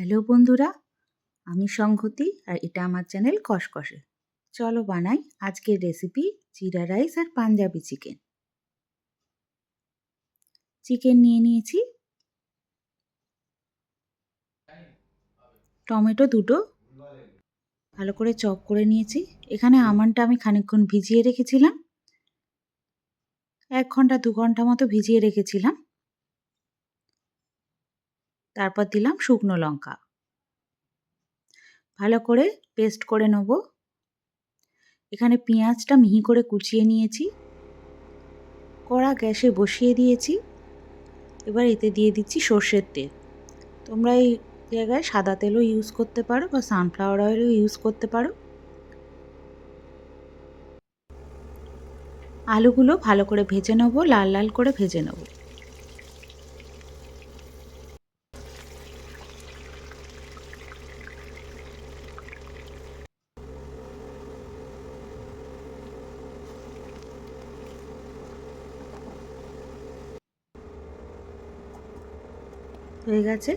Hello বন্ধুরা, আমি সংহতি আর এটা আমার চ্যানেল কসকসে। চলো বানাই আজকের রেসিপি জিরা রাইস আর পাঞ্জাবি চিকেন। চিকেন নিয়ে নিয়েছি। টমেটো দুটো। ভালো করে চপ করে নিয়েছি। এখানে আমানটা আমি খানিকক্ষণ ভিজিয়ে রেখেছিলাম। এক ঘণ্টা, দু ঘণ্টা মতো ভিজিয়ে রেখেছিলাম। তারপর দিলাম শুকনো লঙ্কা। ভালো করে পেস্ট করে নেব। এখানে পেঁয়াজটা মিহি করে কুচিয়ে নিয়েছি। কড়া গ্যাসে বসিয়ে দিয়েছি। এবার এতে দিয়ে দিচ্ছি সর্ষের তেল। তোমরা এই জায়গায় সাদা তেলও ইউজ করতে পারো বা সানফ্লাওয়ার অয়েলও ইউজ করতে পারো। আলুগুলো ভালো করে ভেজে নেব, লাল লাল করে ভেজে নেব। হয়ে গেছে।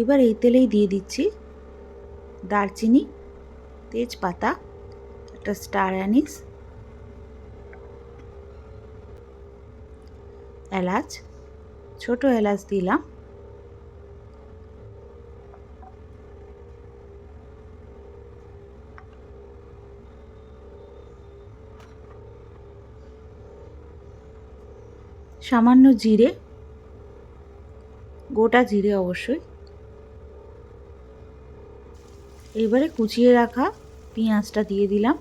এবার এই তেলেই দিয়ে দিচ্ছি দারচিনি, তেজপাতা, একটা স্টার অ্যানিস, এলাচ, ছোট এলাচ দিলাম। সামান্য জিরে, গোটা জিরে অবশ্যই। এবারে কুচিয়ে রাখা পেঁয়াজটা দিয়ে দিলাম।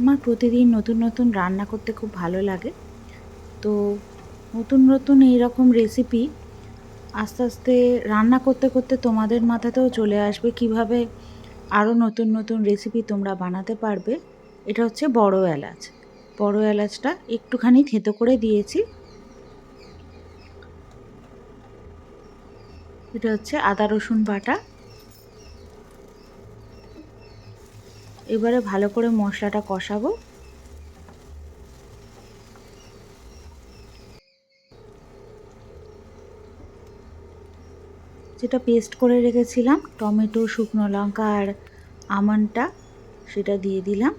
আমার প্রতিদিন নতুন নতুন রান্না করতে খুব ভালো লাগে। তো নতুন নতুন এইরকম রেসিপি আস্তে আস্তে রান্না করতে করতে তোমাদের মাথাতেও চলে আসবে কীভাবে আরও নতুন নতুন রেসিপি তোমরা বানাতে পারবে। এটা হচ্ছে বড় এলাচ। বড় এলাচটা একটুখানি থেতো করে দিয়েছি। এটা হচ্ছে আদা, রসুন বাটা। এবারে ভালো করে মশলাটা কষাবো। যেটা পেস্ট করে রেখেছিলাম টমেটো শুকনো লঙ্কা আর আমনটা সেটা দিয়ে দিলাম।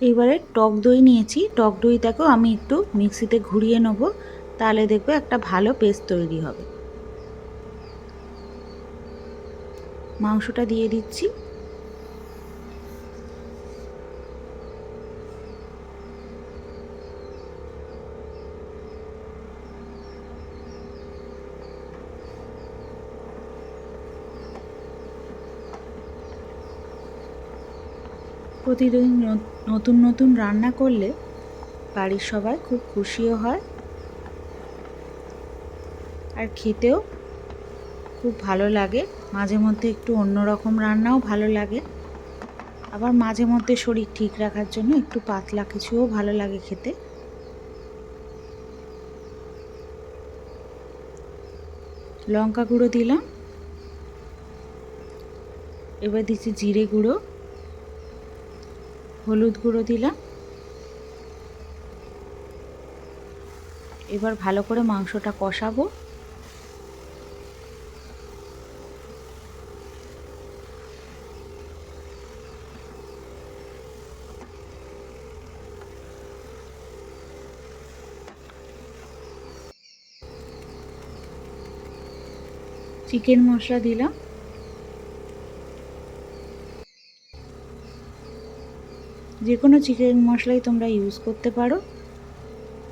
এবারে টক দই নিয়েছি। টক দইটাকেও আমি একটু মিক্সিতে ঘুরিয়ে নেব। তাহলে দেখবে একটা ভালো পেস্ট তৈরি হবে। মাংসটা দিয়ে দিচ্ছি। প্রতিদিন নতুন নতুন রান্না করলে বাড়ির সবাই খুব খুশিও হয় আর খেতেও খুব ভালো লাগে। মাঝে মধ্যে একটু অন্যরকম রান্নাও ভালো লাগে। আবার মাঝে মধ্যে শরীর ঠিক রাখার জন্য একটু পাতলা কিছুও ভালো লাগে খেতে। লঙ্কা গুঁড়ো দিলাম। এবার দিচ্ছি জিরে গুঁড়ো। হলুদ গুঁড়ো দিলাম। এবার ভালো করে মাংসটা কষাবো। চিকেন মশলা দিলাম। যে কোনো চিকেন মশলাই তোমরা ইউজ করতে পারো।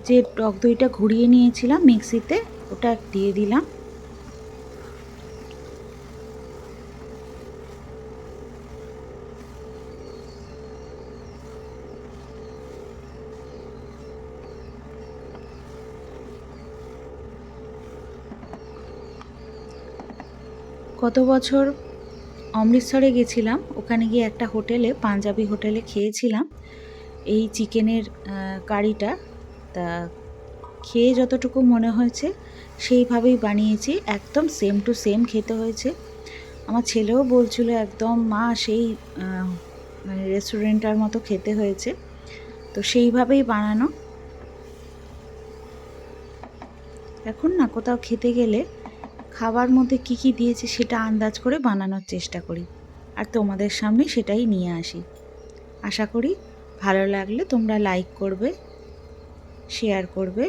যে টক দইটা ঘুরিয়ে নিয়েছিলাম মিক্সিতে, ওটা দিয়ে দিলাম। কত বছর অমৃতসরে গেছিলাম। ওখানে গিয়ে একটা হোটেলে, পাঞ্জাবি হোটেলে খেয়েছিলাম। এই চিকেনের কারিটা, তা খেয়ে যতটুকু মনে হয়েছে, সেইভাবেই বানিয়েছি। একদম সেম টু সেম খেতে হয়েছে। আমার ছেলেও বলছিল, একদম মা সেই মানে রেস্টুরেন্টার মতো খেতে হয়েছে। তো সেইভাবেই বানানো। এখন না, কোথাও খেতে গেলে খাবার মধ্যে কি কি দিয়েছে সেটা আন্দাজ করে বানানোর চেষ্টা করি। আর তোমাদের সামনে সেটাই নিয়ে আসি। আশা করি ভালো লাগলে তোমরা লাইক করবে, শেয়ার করবে।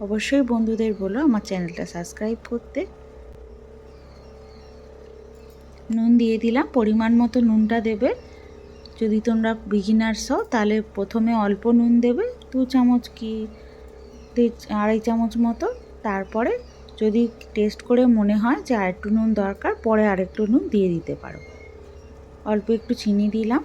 অবশ্যই বন্ধুদের বলো আমার চ্যানেলটা সাবস্ক্রাইব করতে। নুন দিয়ে দিলাম, পরিমাণ মতো নুনটা দেবে। যদি তোমরা বিগিনার্স হও, তাহলে প্রথমে অল্প নুন দেবে, দু চামচ কি আড়াই চামচ মতো। তারপরে যদি টেস্ট করে মনে হয় যে আরেকটু নুন দরকার, পরে আরেকটু নুন দিয়ে দিতে পারো। অল্প একটু চিনি দিলাম।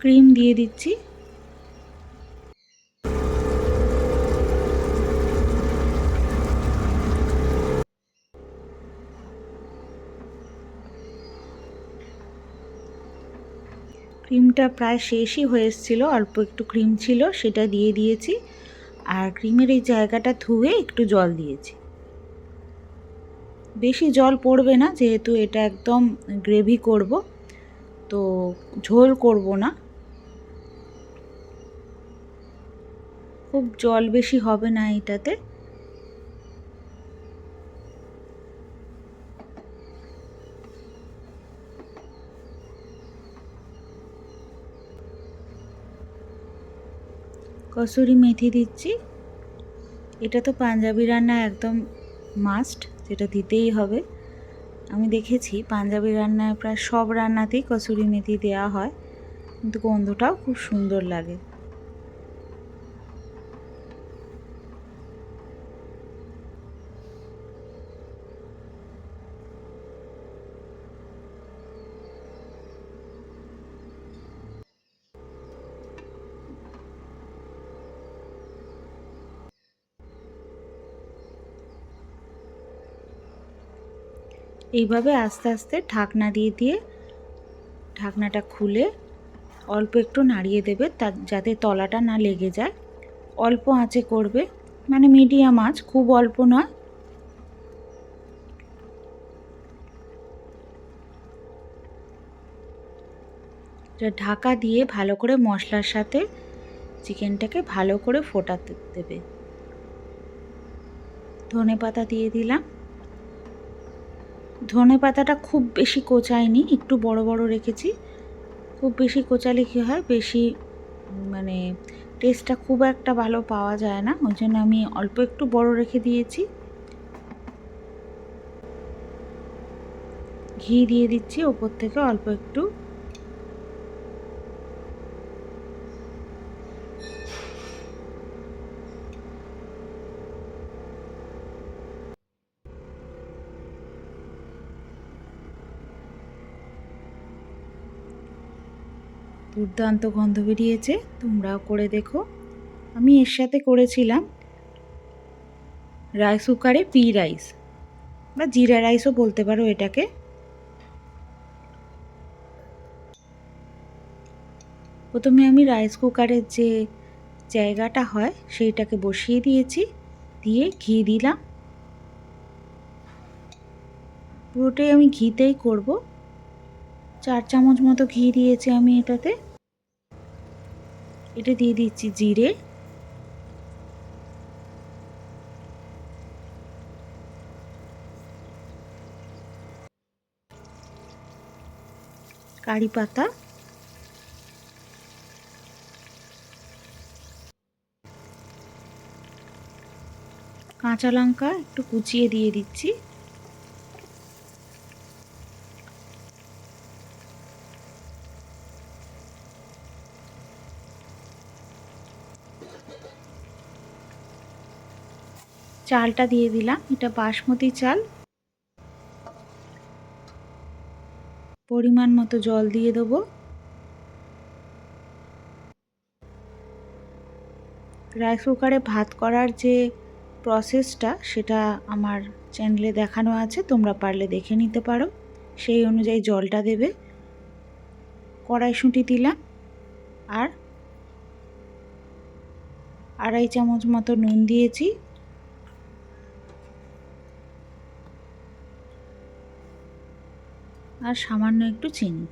ক্রিম দিয়ে দিচ্ছি। ক্রিমটা প্রায় শেষই হয়ে এসেছিল, অল্প একটু ক্রিম ছিল, সেটা দিয়ে দিয়েছি। আর ক্রিমের এই জায়গাটা ধুয়ে একটু জল দিয়েছি। বেশি জল পড়বে না, যেহেতু এটা একদম গ্রেভি করব, তো ঝোল করব না। খুব জল বেশি হবে না এটাতে। কসুরি মেথি দিচ্ছি। এটা তো পাঞ্জাবি রান্না একদম মাস্ট যেটা দিতেই হবে। আমি দেখেছি পাঞ্জাবি রান্নায় প্রায় সব রান্নাতেই কসুরি মেথি দেওয়া হয়। কিন্তু গন্ধটাও খুব সুন্দর লাগে। এইভাবে আস্তে আস্তে ঢাকনা দিয়ে দিয়ে ঢাকনাটা খুলে অল্প একটু নাড়িয়ে দেবে তা যাতে তলাটা না লেগে যায়। অল্প আঁচে করবে মানে মিডিয়াম আঁচ, খুব অল্প নয়। ঢাকা দিয়ে ভালো করে মশলার সাথে চিকেনটাকে ভালো করে ফোটাতে দেবে। ধনে পাতা দিয়ে দিলাম। ধনে পাতাটা খুব বেশি কোচাইনি একটু বড় বড় রেখেছি। খুব বেশি কোচালে কী হয়, বেশি মানে টেস্টটা খুব একটা ভালো পাওয়া যায় না, ওই জন্য আমি অল্প একটু বড় রেখে দিয়েছি। ঘি দিয়ে দিচ্ছি, ওপর থেকে অল্প একটু দুর্দান্ত গন্ধ বেরিয়েছে, তোমরাও করে দেখো। আমি এর সাথে করেছিলাম রাইস কুকারে পি রাইস বা জিরা রাইসও বলতে পারো এটাকে। প্রথমে আমি রাইস কুকারের যে জায়গাটা হয়, সেইটাকে বসিয়ে দিয়েছি, দিয়ে ঘি দিলাম। পুরোটাই আমি ঘিতেই করব। চার চামচ মতো ঘি দিয়েছি আমি এটাতে। এটা দিয়ে দিচ্ছি জিরে। কারি পাতা। কাঁচা লঙ্কা একটু কুচিয়ে দিয়ে দিচ্ছি। চালটা দিয়ে দিলাম। এটা বাসমতি চাল। পরিমাণ মতো জল দিয়ে দেবো। রাইস কুকারে ভাত করার যে প্রসেসটা, সেটা আমার চ্যানেলে দেখানো আছে। তোমরা পারলে দেখে নিতে পারো। সেই অনুযায়ী জলটা দেবে। কড়াইশুঁটি দিলাম। আর আড়াই চামচ মতো নুন দিয়েছি। আর সামান্য একটু চিনি।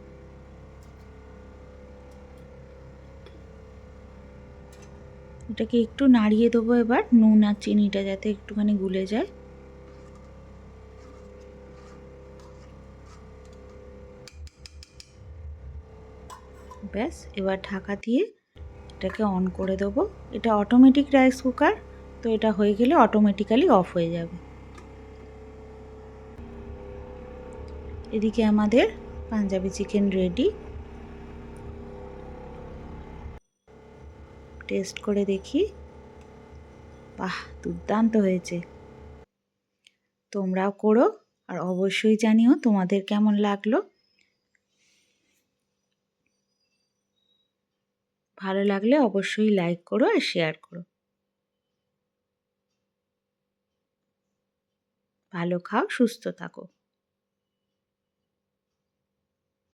এটাকে একটু নাড়িয়ে দেবো এবার, নুন আর চিনিটা যাতে একটুখানি গুলে যায়। ব্যাস, এবার ঢাকা দিয়ে এটাকে অন করে দেবো। এটা অটোমেটিক রাইস কুকার তো এটা হয়ে গেলে অটোমেটিক্যালি অফ হয়ে যাবে। এদিকে আমাদের পাঞ্জাবি চিকেন রেডি টেস্ট করে দেখি। বাহ, দুর্দান্ত হয়েছে। তোমরাও করো আর অবশ্যই জানিও তোমাদের কেমন লাগল। ভালো লাগলে অবশ্যই লাইক করো আর শেয়ার করো। ভালো খাও, সুস্থ থাকো।